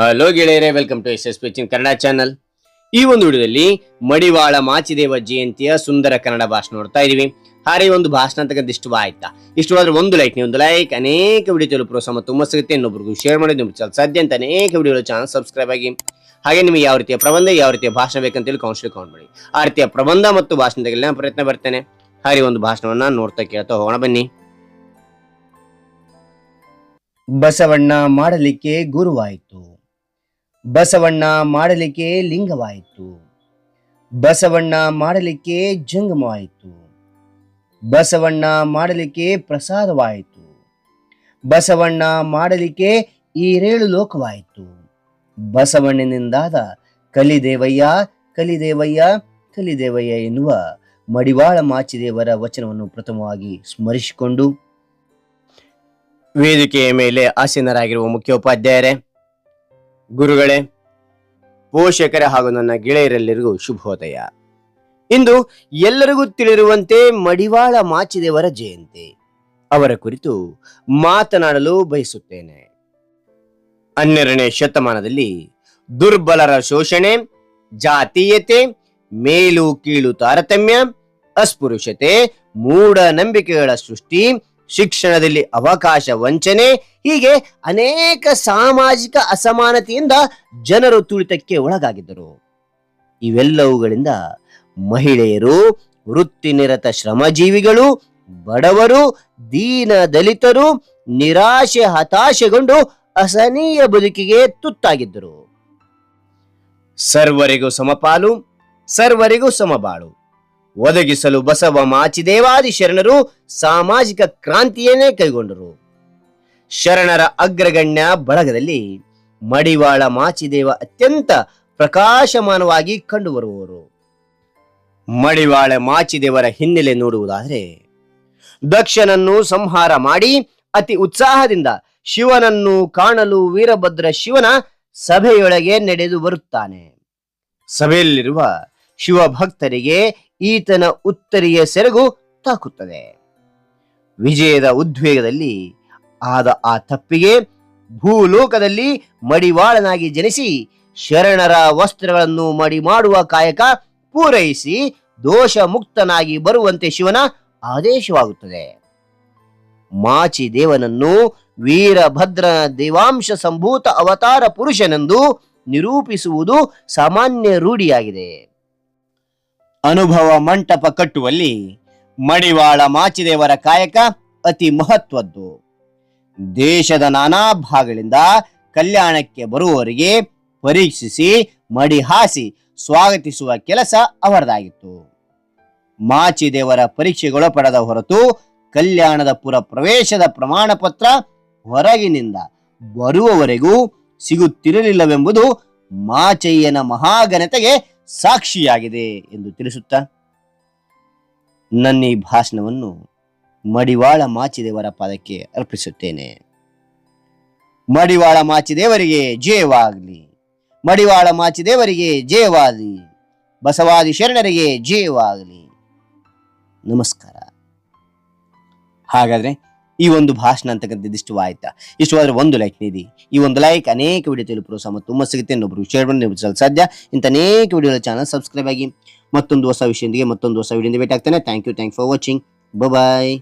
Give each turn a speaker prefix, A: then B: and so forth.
A: Hello ಗೆಳೆಯರೇ welcome to S S ಪಿಚಿನ್ Kannada channel ಈ ಒಂದು ವಿಡಿಯೋದಲ್ಲಿ ಮಡಿವಾಳ ಮಾಚಿದೇವ ಜಯಂತಿಯ ಸುಂದರ ಕನ್ನಡ ಭಾಷಣ ನೋಡ್ತಾ ಇದೀವಿ. ಹಾರೆ ಒಂದು ಭಾಷಣ ಅಂತಕ್ಕಂಥ ಇಷ್ಟು ಇಷ್ಟವಾದ್ರೆ ಒಂದು ಲೈಕ್ ನೀವು ಒಂದು ಲೈಕ್ ಅನೇಕ ವಿಡಿಯೋ ತಲುಪುವ ಪ್ರೋತ್ಸಾಹ ತುಂಬ ಸಿಗುತ್ತೆ ಇನ್ನೊಬ್ರಿಗೂ ಶೇರ್ ಮಾಡಿ, ನಿಮ್ಗೆ ಚಲ ಸಾಧ್ಯ ಅಂತ ಅನೇಕ ವಿಡಿಯೋ ಚಾನಲ್ ಸಬ್ಸ್ಕ್ರೈಬ್ ಆಗಿ. ಹಾಗೆ ನಿಮಗೆ ಯಾವ ರೀತಿಯ ಪ್ರಬಂಧ, ಯಾವ ರೀತಿಯ ಭಾಷಣ ಬೇಕಂತೇಳಿ ಕೌನ್ಸಿಲ್ ಕೌಂಟ್ ಮಾಡಿ. ಆ ರೀತಿಯ ಪ್ರಬಂಧ ಮತ್ತು ಭಾಷಣ ತೆಗೆಲ್ಲ ನಾನು ಪ್ರಯತ್ನ ಬರ್ತೇನೆ ಹಾರಿ ಒಂದು ಭಾಷಣವನ್ನ ನೋಡ್ತಾ ಕೇಳ್ತಾ ಹೋಗೋಣ, ಬನ್ನಿ.
B: ಬಸವಣ್ಣ ಮಾಡಲಿಕ್ಕೆ ಗುರುವಾಯಿತು. ಬಸವಣ್ಣ ಮಾಡಲಿಕ್ಕೆ ಲಿಂಗವಾಯಿತು. ಬಸವಣ್ಣ ಮಾಡಲಿಕ್ಕೆ ಜಂಗಮವಾಯಿತು. ಬಸವಣ್ಣ ಮಾಡಲಿಕ್ಕೆ ಪ್ರಸಾದವಾಯಿತು. ಬಸವಣ್ಣ ಮಾಡಲಿಕ್ಕೆ ಈರೇಳು ಲೋಕವಾಯಿತು. ಬಸವಣ್ಣನಿಂದಾದ ಕಲಿದೇವಯ್ಯ ಕಲಿದೇವಯ್ಯ ಕಲಿದೇವಯ್ಯ ಎನ್ನುವ ಮಡಿವಾಳ ಮಾಚಿದೇವರ ವಚನವನ್ನು ಪ್ರಥಮವಾಗಿ ಸ್ಮರಿಸಿಕೊಂಡು
A: ವೇದಿಕೆಯ ಮೇಲೆ ಆಸೀನರಾಗಿರುವ ಮುಖ್ಯೋಪಾಧ್ಯಾಯರೇ ಗುರುಗಳೇ, ಪೋಷಕರೇ ಹಾಗೂ ನನ್ನ ಗೆಳೆಯರೆಲ್ಲರಿಗೂ ಶುಭೋದಯ. ಇಂದು ಎಲ್ಲರಿಗೂ ತಿಳಿದಿರುವಂತೆ ಮಡಿವಾಳ ಮಾಚಿದೇವರ ಜಯಂತಿ. ಅವರ ಕುರಿತು ಮಾತನಾಡಲು ಬಯಸುತ್ತೇನೆ. ಹನ್ನೆರಡನೇ ಶತಮಾನದಲ್ಲಿ ದುರ್ಬಲರ ಶೋಷಣೆ, ಜಾತೀಯತೆ, ಮೇಲು ಕೀಳು ತಾರತಮ್ಯ, ಅಸ್ಪೃಶ್ಯತೆ, ಮೂಢನಂಬಿಕೆಗಳ ಸೃಷ್ಟಿ ಶಿಕ್ಷಣದಲ್ಲಿ ಅವಕಾಶ, ವಂಚನೆ, ಹೀಗೆ ಅನೇಕ ಸಾಮಾಜಿಕ ಅಸಮಾನತೆಯಿಂದ ಜನರು ತುಳಿತಕ್ಕೆ ಒಳಗಾಗಿದ್ದರು. ಇವೆಲ್ಲವುಗಳಿಂದ ಮಹಿಳೆಯರು, ವೃತ್ತಿನಿರತ ಶ್ರಮಜೀವಿಗಳು, ಬಡವರು, ದೀನ ದಲಿತರು ನಿರಾಶೆ, ಹತಾಶೆಗೊಂಡು ಅಸಹನೀಯ ಬದುಕಿಗೆ ತುತ್ತಾಗಿದ್ದರು. ಸರ್ವರಿಗೂ ಸಮಪಾಲು, ಸರ್ವರಿಗೂ ಸಮಬಾಳು. ಒದಗಿಸಲು ಬಸವ ಮಾಚಿದೇವಾದಿ ಶರಣರು ಸಾಮಾಜಿಕ ಕ್ರಾಂತಿಯನ್ನೇ ಕೈಗೊಂಡರು. ಶರಣರ ಅಗ್ರಗಣ್ಯ ಬಳಗದಲ್ಲಿ ಮಡಿವಾಳ ಮಾಚಿದೇವ ಅತ್ಯಂತ ಪ್ರಕಾಶಮಾನವಾಗಿ ಕಂಡುಬರುವವರು. ಮಡಿವಾಳ ಮಾಚಿದೇವರ ಹಿನ್ನೆಲೆ ನೋಡುವುದಾದರೆ, ದಕ್ಷನನ್ನು ಸಂಹಾರ ಮಾಡಿ ಅತಿ ಉತ್ಸಾಹದಿಂದ ಶಿವನನ್ನು ಕಾಣಲು ವೀರಭದ್ರ ಶಿವನ ಸಭೆಯೊಳಗೆ ನಡೆದು ಬರುತ್ತಾನೆ. ಸಭೆಯಲ್ಲಿರುವ ಶಿವಭಕ್ತರಿಗೆ ಈತನ ಉತ್ತರಿಯ ಸೆರಗು ತಾಕುತ್ತದೆ. ವಿಜಯದ ಉದ್ವೇಗದಲ್ಲಿ ಆದ ಆ ತಪ್ಪಿಗೆ ಭೂಲೋಕದಲ್ಲಿ ಮಡಿವಾಳನಾಗಿ ಜನಿಸಿ ಶರಣರ ವಸ್ತ್ರಗಳನ್ನು ಮಡಿ ಮಾಡುವ ಕಾಯಕ ಪೂರೈಸಿ ದೋಷ ಮುಕ್ತನಾಗಿ ಬರುವಂತೆ ಶಿವನ ಆದೇಶವಾಗುತ್ತದೆ. ಮಾಚಿ ದೇವನನ್ನು ವೀರಭದ್ರನ ದೇವಾಂಶ ಸಂಭೂತ ಅವತಾರ ಪುರುಷನೆಂದು ನಿರೂಪಿಸುವುದು ಸಾಮಾನ್ಯ ರೂಢಿಯಾಗಿದೆ. ಅನುಭವ ಮಂಟಪ ಕಟ್ಟುವಲ್ಲಿ ಮಡಿವಾಳ ಮಾಚಿದೇವರ ಕಾಯಕ ಅತಿ ಮಹತ್ವದ್ದು. ದೇಶದ ನಾನಾ ಭಾಗಗಳಿಂದ ಕಲ್ಯಾಣಕ್ಕೆ ಬರುವವರಿಗೆ ಪರೀಕ್ಷಿಸಿ, ಮಡಿ ಹಾಸಿ, ಸ್ವಾಗತಿಸುವ ಕೆಲಸ ಅವರದಾಗಿತ್ತು. ಮಾಚಿದೇವರ ಪರೀಕ್ಷೆಗಳು ಪಡೆದ ಹೊರತು ಕಲ್ಯಾಣದ ಪುರ ಪ್ರವೇಶದ ಪ್ರಮಾಣ ಪತ್ರ ಹೊರಗಿನಿಂದ ಬರುವವರೆಗೂ ಸಿಗುತ್ತಿರಲಿಲ್ಲವೆಂಬುದು ಮಾಚಯ್ಯನ ಮಹಾಘನತೆಗೆ ಸಾಕ್ಷಿಯಾಗಿದೆ ಎಂದು ತಿಳಿಸುತ್ತಾ, ನನ್ನ ಈ ಭಾಷಣವನ್ನು ಮಡಿವಾಳ ಮಾಚಿದೇವರ ಪಾದಕ್ಕೆ ಅರ್ಪಿಸುತ್ತೇನೆ. ಮಡಿವಾಳ ಮಾಚಿದೇವರಿಗೆ ಜಯವಾಗಲಿ. ಮಡಿವಾಳ ಮಾಚಿದೇವರಿಗೆ ಜಯವಾಗಲಿ. ಬಸವಾದಿ ಶರಣರಿಗೆ ಜಯವಾಗಲಿ. ನಮಸ್ಕಾರ. ಹಾಗಾದ್ರೆ ಈ ಒಂದು ಭಾಷಣ ಅಂತಕ್ಕಂಥದ್ದು ಇಷ್ಟವಾಯ್ತಾ ಇಷ್ಟವಾದ್ರೆ ಒಂದು ಲೈಕ್ ನೀಡಿ. ಈ ಒಂದು ಲೈಕ್ ಅನೇಕ ವಿಡಿಯೋ ತಲುಪಲು ಪ್ರೋತ್ಸಾಹ ಮತ್ತು ತುಂಬ ಸಿಗುತ್ತೆ ಇನ್ನೊಬ್ಬರು ಶೇರ್ ಮಾಡಿ ನಿರ್ಮಿಸಲು ಸಾಧ್ಯ. ಇಂಥ ಅನೇಕ ವಿಡಿಯೋಗಳ ಚಾನಲ್ ಸಬ್ಸ್ಕ್ರೈಬ್ ಆಗಿ ಮತ್ತೊಂದು ಹೊಸ ವಿಷಯದೊಂದಿಗೆ ಮತ್ತೊಂದು ಹೊಸ ವಿಡಿಯೋದಿಂದ ಭೇಟಿ ಆಗ್ತಾನೆ thank you thank for watching bye